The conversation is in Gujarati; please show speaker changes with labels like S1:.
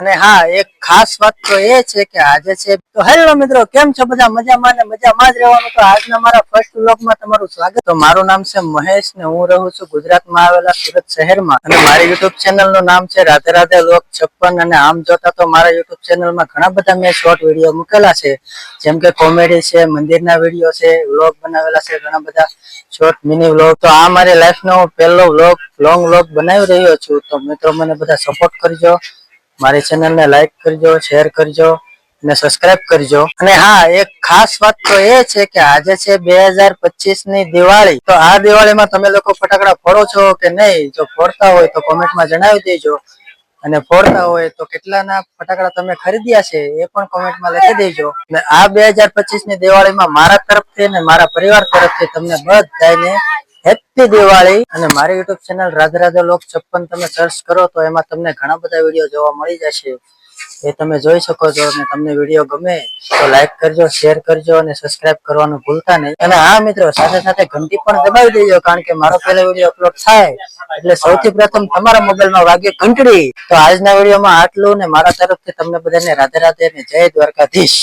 S1: અને હા, એક ખાસ વાત તો એ છે કે આજે છે, તો હેલો મિત્રો, કેમ છો? બધા મજામાં ને મજામાં જ રહેવાનું? તો આજના મારા ફર્સ્ટ વ્લોગમાં તમારું સ્વાગત. તો મારું નામ છે મહેશ ને હું રહું છું ગુજરાતમાં આવેલા સુરત શહેરમાં. અને મારી યુટ્યુબ ચેનલનું નામ છે રાધે રાધે લોક છપ્પન. અને આમ જોતા તો મારા યુટ્યુબ ચેનલમાં ઘણા બધા મેં શોર્ટ વીડિયો મૂકેલા છે. જેમ કે કોમેડી છે, મંદિરના વીડિયો છે, વ્લોગ બનાવેલા છે, ઘણા બધા શોર્ટ મિની વ્લોગ. તો આ મારી લાઈફનો પહેલો વ્લોગ લોંગ વ્લોગ બનાવી રહ્યો છું. તો મિત્રો મને બધા સપોર્ટ કરજો. મારી ચેનલ ને લાઈક કરજો શેર કરજો અને સબસ્ક્રાઇબ કરજો. અને હા, એક ખાસ વાત તો એ છે કે આજે છે બે હજાર પચીસની દિવાળી. તો આ દિવાળીમાં તમે લોકો ફટાકડા ફોડો છો કે નહીં? જો ફોડતા હોય તો કોમેન્ટમાં જણાવી દેજો. અને ફોડતા હોય તો કેટલાના ફટાકડા તમે ખરીદ્યા છે એ પણ કોમેન્ટમાં લખી દેજો. અને આ બે હજાર પચીસની દિવાળીમાં મારા તરફથી અને મારા પરિવાર તરફથી તમને બધાને હેપી દિવાળી. અને મારી યુટ્યુબ ચેનલ રાધે રાધે લોક છપ્પન તમે સર્ચ કરો તો એમાં તમને ઘણા બધા વીડિયો જોવા મળી જશે. એ તમે જોઈ શકો છો અને તમને વીડિયો ગમે તો લાઈક કરજો શેર કરજો અને સબસ્ક્રાઇબ કરવાનું ભૂલતા નહીં. અને હા મિત્રો, સાથે સાથે ઘંટી પણ દબાવી દેજો કારણ કે મારો પહેલો વીડિયો અપલોડ થાય. એટલે સૌથી પ્રથમ તમારા મોબાઈલમાં વાગે ઘંટડી. તો આજના વિડીયોમાં આટલું ને મારા તરફથી તમને બધાને રાધે રાધે અને જય દ્વારકાધીશ.